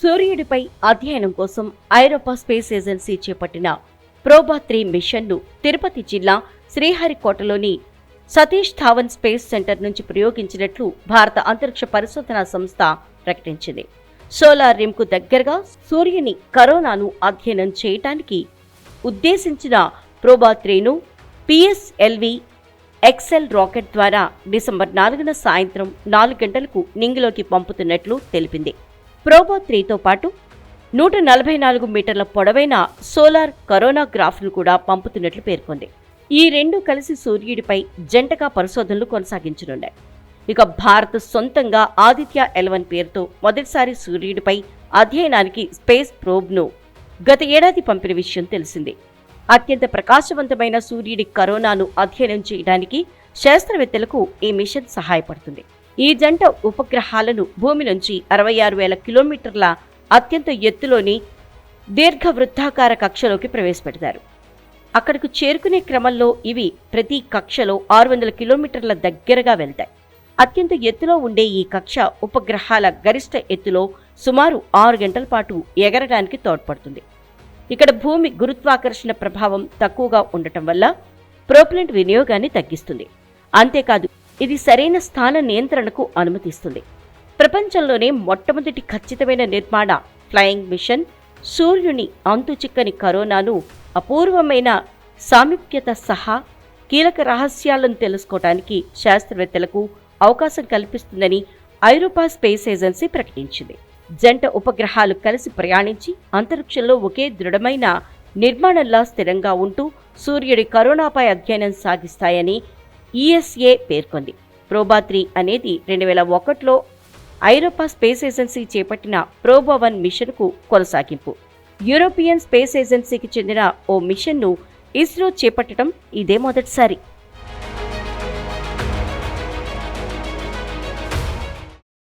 సూర్యుడిపై అధ్యయనం కోసం ఐరోపా స్పేస్ ఏజెన్సీ చేపట్టిన ప్రోబా త్రీ మిషన్ను తిరుపతి జిల్లా శ్రీహరికోటలోని సతీష్ ధావన్ స్పేస్ సెంటర్ నుంచి ప్రయోగించినట్లు భారత అంతరిక్ష పరిశోధనా సంస్థ ప్రకటించింది. సోలార్ రిమ్కు దగ్గరగా సూర్యుని కరోనాను అధ్యయనం చేయటానికి ఉద్దేశించిన ప్రోబా త్రీను పిఎస్ఎల్వి ఎక్సెల్ రాకెట్ ద్వారా డిసెంబర్ నాలుగున సాయంత్రం నాలుగు గంటలకు నింగిలోకి పంపుతున్నట్లు తెలిపింది. ప్రోబో త్రీతో పాటు నూట నలభై నాలుగు మీటర్ల పొడవైన సోలార్ కరోనా గ్రాఫ్ను కూడా పంపుతున్నట్లు పేర్కొంది. ఈ రెండు కలిసి సూర్యుడిపై జంటగా పరిశోధనలు కొనసాగించనున్నాయి. ఇక భారత్ సొంతంగా ఆదిత్య ఎలవన్ పేరుతో మొదటిసారి సూర్యుడిపై అధ్యయనానికి స్పేస్ ప్రోబ్ను గత ఏడాది పంపిన విషయం తెలిసిందే. అత్యంత ప్రకాశవంతమైన సూర్యుడి కరోనాను అధ్యయనం చేయడానికి శాస్త్రవేత్తలకు ఈ మిషన్ సహాయపడుతుంది. ఈ జంట ఉపగ్రహాలను భూమి నుంచి అరవై ఆరు వేల కిలోమీటర్ల అత్యంత ఎత్తులోని దీర్ఘవృత్తాకార కక్షలోకి ప్రవేశపెడతారు. అక్కడకు చేరుకునే క్రమంలో ఇవి ప్రతి కక్షలో ఆరు వందల కిలోమీటర్ల దగ్గరగా వెళ్తాయి. అత్యంత ఎత్తులో ఉండే ఈ కక్ష ఉపగ్రహాల గరిష్ట ఎత్తులో సుమారు ఆరు గంటల పాటు ఎగరడానికి తోడ్పడుతుంది. ఇక్కడ భూమి గురుత్వాకర్షణ ప్రభావం తక్కువగా ఉండటం వల్ల ప్రోపలెంట్ వినియోగాన్ని తగ్గిస్తుంది. అంతేకాదు ఇది సరైన స్థాన నియంత్రణకు అనుమతిస్తుంది. ప్రపంచంలోనే మొట్టమొదటి ఖచ్చితమైన నిర్మాణ ఫ్లయింగ్ మిషన్ సూర్యుని అంతుచిక్కని కరోనాను అపూర్వమైన సామీప్యత సహా కీలక రహస్యాలను తెలుసుకోవడానికి శాస్త్రవేత్తలకు అవకాశం కల్పిస్తుందని ఐరోపా స్పేస్ ఏజెన్సీ ప్రకటించింది. జంట ఉపగ్రహాలు కలిసి ప్రయాణించి అంతరిక్షంలో ఒకే దృఢమైన నిర్మాణంలా స్థిరంగా ఉంటూ సూర్యుడి కరోనాపై అధ్యయనం సాగిస్తాయని ఈఎస్ఏ పేర్కొంది. ప్రోబాత్రి అనేది రెండు వేల ఒకటిలో ఐరోపా స్పేస్ ఏజెన్సీ చేపట్టిన ప్రోబా వన్ మిషన్కు కొనసాగింపు. యూరోపియన్ స్పేస్ ఏజెన్సీకి చెందిన ఓ మిషన్ను ఇస్రో చేపట్టడం ఇదే మొదటిసారి.